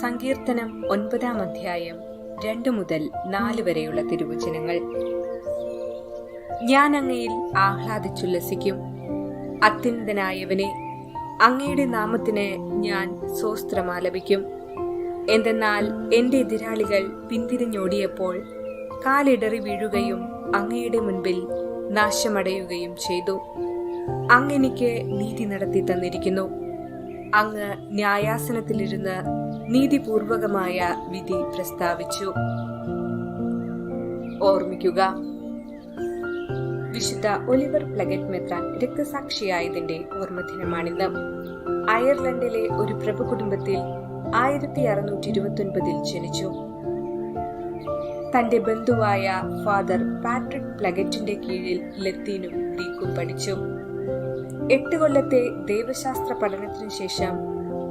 സങ്കീർത്തനം ഒൻപതാം അധ്യായം രണ്ട് മുതൽ നാല് വരെയുള്ള തിരുവചനങ്ങൾ. ഞാൻ അങ്ങയിൽ ആഹ്ലാദിച്ചുല്ലസിക്കും അത്യുന്നതനായവനെ അങ്ങയുടെ നാമത്തിന് ഞാൻ സ്വസ്ത്രമാലപിക്കും എന്തെന്നാൽ എന്റെ എതിരാളികൾ പിന്തിരിഞ്ഞോടിയപ്പോൾ കാലിടറി വീഴുകയും അങ്ങയുടെ മുൻപിൽ നാശമടയുകയും ചെയ്തു. അങ്ങെനിക്ക് നീതി നടത്തി തന്നിരിക്കുന്നു. അങ്ങ് ന്യായാസനത്തിലിരുന്ന് നീതിപൂർവകമായ വിധി പ്രസ്താവിച്ചു. ഓർമ്മിക്കുക വിശുദ്ധ ഒലിവർ പ്ലഗറ്റ് മെത്രാൻ രക്തസാക്ഷിയായതിന്റെ ഓർമ്മദിനമാണിന്ന്. അയർലൻഡിലെ ഒരു പ്രഭു കുടുംബത്തിൽ ആയിരത്തി അറുന്നൂറ്റി ഇരുപത്തി ജനിച്ചു. തന്റെ ബന്ധുവായ ഫാദർ പാട്രിക് പ്ലഗറ്റിന്റെ കീഴിൽ ലത്തീനും ഗ്രീക്കും പഠിച്ചു. എട്ട് കൊല്ലത്തെ ദൈവശാസ്ത്ര പഠനത്തിനു ശേഷം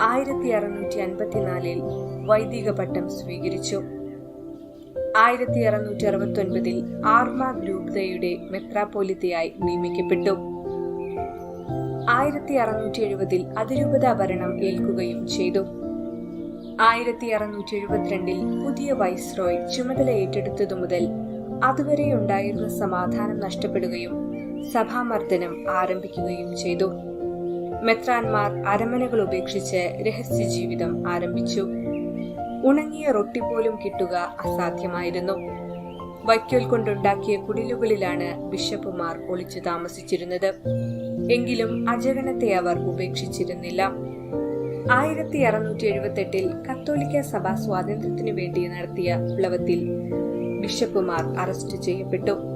ആയിരത്തി അറുന്നൂറ്റി അൻപത്തിനാലിൽ വൈദിക പട്ടം സ്വീകരിച്ചു. ആയിരത്തി അറുന്നൂറ്റി അറുപത്തി ഒൻപതിൽ ആർമ ഗ്രൂപ്തയുടെ മെത്രാപോലിത്തയായി നിയമിക്കപ്പെട്ടു. ആയിരത്തി അറുന്നൂറ്റി എഴുപതിൽ അതിരൂപത ഭരണം ഏൽക്കുകയും ചെയ്തു. ആയിരത്തി അറുന്നൂറ്റി എഴുപത്തിരണ്ടിൽ പുതിയ വൈസ്രോയ് ചുമതല ഏറ്റെടുത്തതു മുതൽ അതുവരെ ഉണ്ടായിരുന്ന സമാധാനം നഷ്ടപ്പെടുകയും സഭാമർദ്ദനം ആരംഭിക്കുകയും ചെയ്തു. മെത്രാൻമാർ അരമനകൾ ഉപേക്ഷിച്ച് രഹസ്യ ജീവിതം ആരംഭിച്ചു. ഉണങ്ങിയ റൊട്ടി പോലും കിട്ടുക അസാധ്യമായിരുന്നു. വൈക്കോൽ കൊണ്ടുണ്ടാക്കിയ കുടിലുകളിലാണ് ബിഷപ്പുമാർ ഒളിച്ചു താമസിച്ചിരുന്നത്. എങ്കിലും അജഗണത്തെ അവർ ഉപേക്ഷിച്ചിരുന്നില്ല. ആയിരത്തി അറുന്നൂറ്റി എഴുപത്തെട്ടിൽ കത്തോലിക്ക സഭ സ്വാതന്ത്ര്യത്തിനു വേണ്ടി നടത്തിയ വിപ്ലവത്തിൽ ബിഷപ്പുമാർ അറസ്റ്റ് ചെയ്യപ്പെട്ടു.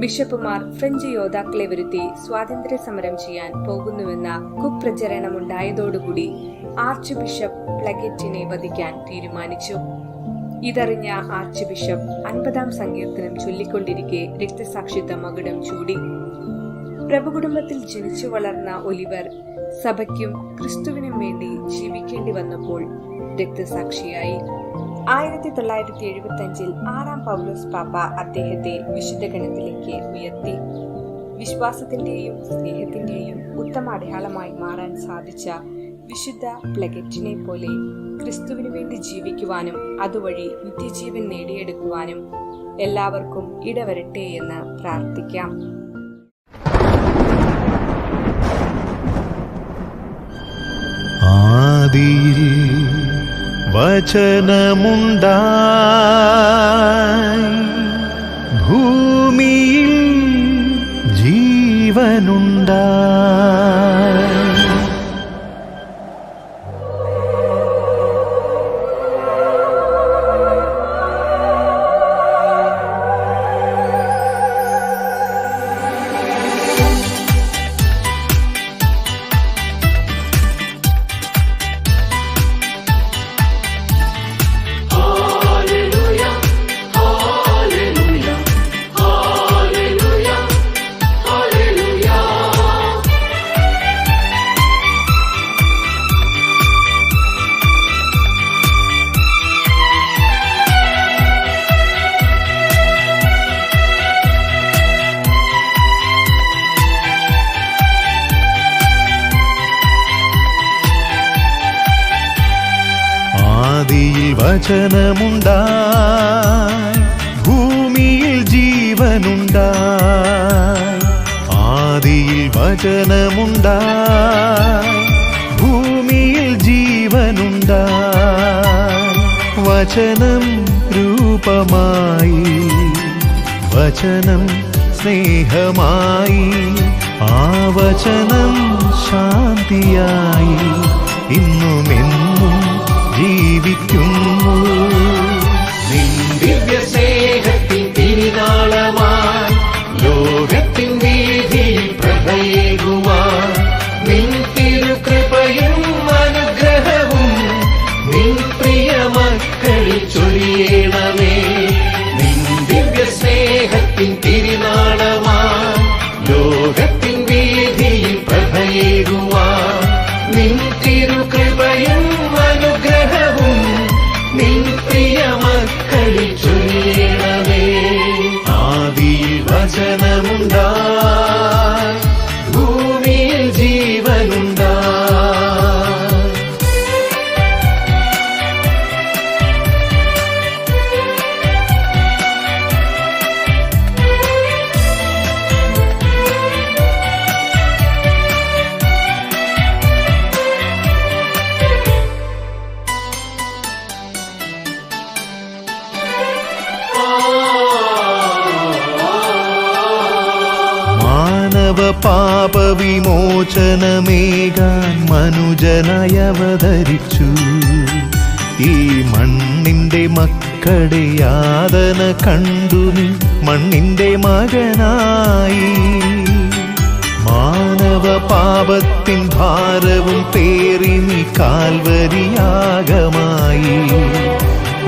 ബിഷപ്പുമാർ ഫ്രഞ്ച് യോദ്ധാക്കളെ വരുത്തി സ്വാതന്ത്ര്യ സമരം ചെയ്യാൻ പോകുന്നുവെന്ന കുപ്രചരണമുണ്ടായതോടുകൂടി ആർച്ച് ബിഷപ്പ് പ്ലഗറ്റിനെ വധിക്കാൻ തീരുമാനിച്ചു. ഇതറിഞ്ഞ ആർച്ച് ബിഷപ്പ് അൻപതാം സങ്കീർത്തനം ചൊല്ലിക്കൊണ്ടിരിക്കെ രക്തസാക്ഷിത്വ മകുടം ചൂടി. പ്രഭുകുടുംബത്തിൽ ജനിച്ചു വളർന്ന ഒലിവർ സഭയ്ക്കും ക്രിസ്തുവിനും വേണ്ടി ജീവിക്കേണ്ടി വന്നപ്പോൾ രക്തസാക്ഷിയായി. ആയിരത്തി തൊള്ളായിരത്തി എഴുപത്തി അഞ്ചിൽ ആറാം പൗലോസ് പാപ്പ അദ്ദേഹത്തെ വിശുദ്ധ ഗണത്തിലേക്ക് ഉയർത്തി. വിശ്വാസത്തിന്റെയും സ്നേഹത്തിന്റെയും ഉത്തമ അടയാളമായി മാറാൻ സാധിച്ച വിശുദ്ധ പ്ലഗറ്റിനെ പോലെ ക്രിസ്തുവിനു വേണ്ടി ജീവിക്കുവാനും അതുവഴി നിത്യജീവൻ നേടിയെടുക്കുവാനും എല്ലാവർക്കും ഇടവരട്ടെ എന്ന് പ്രാർത്ഥിക്കാം. ആദിയിൽ न ആദിയിൽ വചനമുണ്ടായി ഭൂമിയിൽ ജീവനുണ്ടായി ആദിയിൽ വചനമുണ്ടായി ഭൂമിയിൽ ജീവനുണ്ടായി വചനം രൂപമായി. വചനം സ്നേഹമായി. ആ വചനം ശാന്തിയായി. ഇന്നുമെന്നും മാനവ പാപവിമോചനമേകാൻ മനുജനായി അവതരിച്ചു ഈ മണ്ണിന്റെ മക്കളുടെ യാതന കണ്ടു നീ മണ്ണിന്റെ മകനായി. മാനവ പാപത്തിൻ ഭാരവും പേറി നീ കാൽവരിയാകമായി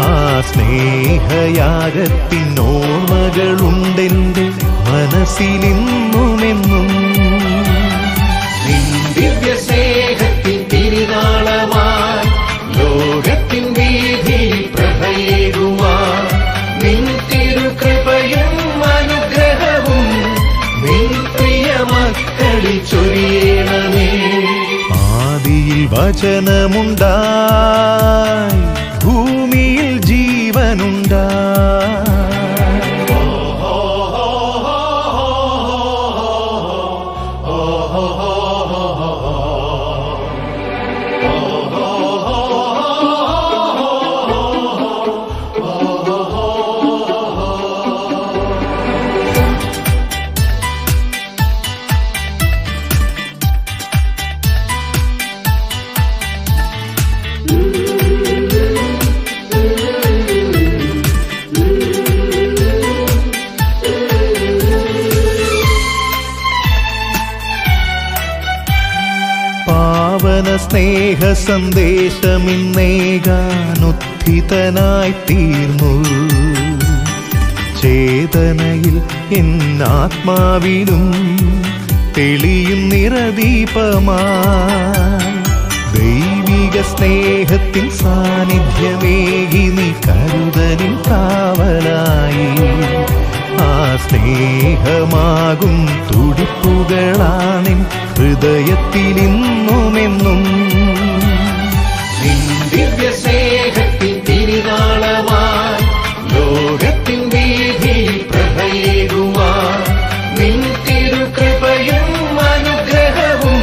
ആ സ്നേഹയാഗത്തിൻ ഓർമ്മകളുണ്ടെന്റെ മനസ്സിലിന്നുമെന്നും ദിവ്യ സ്നേഹത്തിൻ തിരുനാളമായി ലോകത്തിൻ വീതി പ്രഭയേകുവാൻ. നിൻ തിരുകൃപയും അനുഗ്രഹവും നിൻ പ്രിയ മക്കളിൽ ചൊരിയണമേ. ആദിയിൽ വചനമുണ്ടായി ഭൂമിയിൽ ജീവനുണ്ടായി. സ്നേഹ സന്ദേശമിന്നേകാനുത്ഥിതനായി തീർന്നു ചേതനയിൽ എന്നാത്മാവിലും തെളിയും നിറദീപമായി ദൈവിക സ്നേഹത്തിൽ സാന്നിധ്യമേകി നീ കരുതനിൽ കാവലായി. ആ സ്നേഹമാകും തുടിപ്പുകളാണിൻ ഹൃദയത്തിലിന്നുമെന്നും ദിവ്യ ലോകത്തിൻ അനുഗ്രഹവും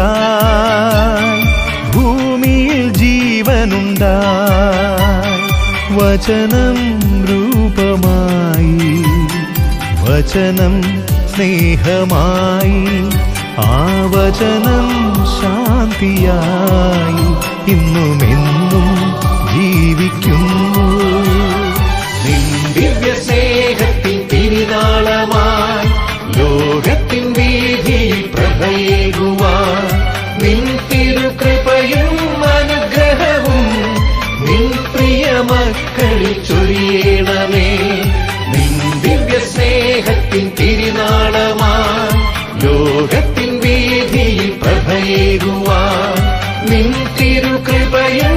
വചനമുണ്ടായി ഭൂമിയിൽ ജീവനുണ്ടായി വചനം രൂപമായി വചനം സ്നേഹമായി ആ വചനം ശാന്തിയായി ഇന്നുമെന്നും ജീവിക്കുന്നു. ദിവ്യ സ്നേഹത്തിൻ തിരുനാളമായി ലോകത്തിൻ വീതി പ്രഭയേകുവാൻ. അനുഗ്രഹവും നിൻ പ്രിയ മക്കളിൽ ചൊരിയണമേ. സ്നേഹത്തിൻ തിരുനാളമായി ലോകത്തിൻ വീതിയിൽ പ്രഭയേകുവാൻ നിൻ തിരുകൃപയും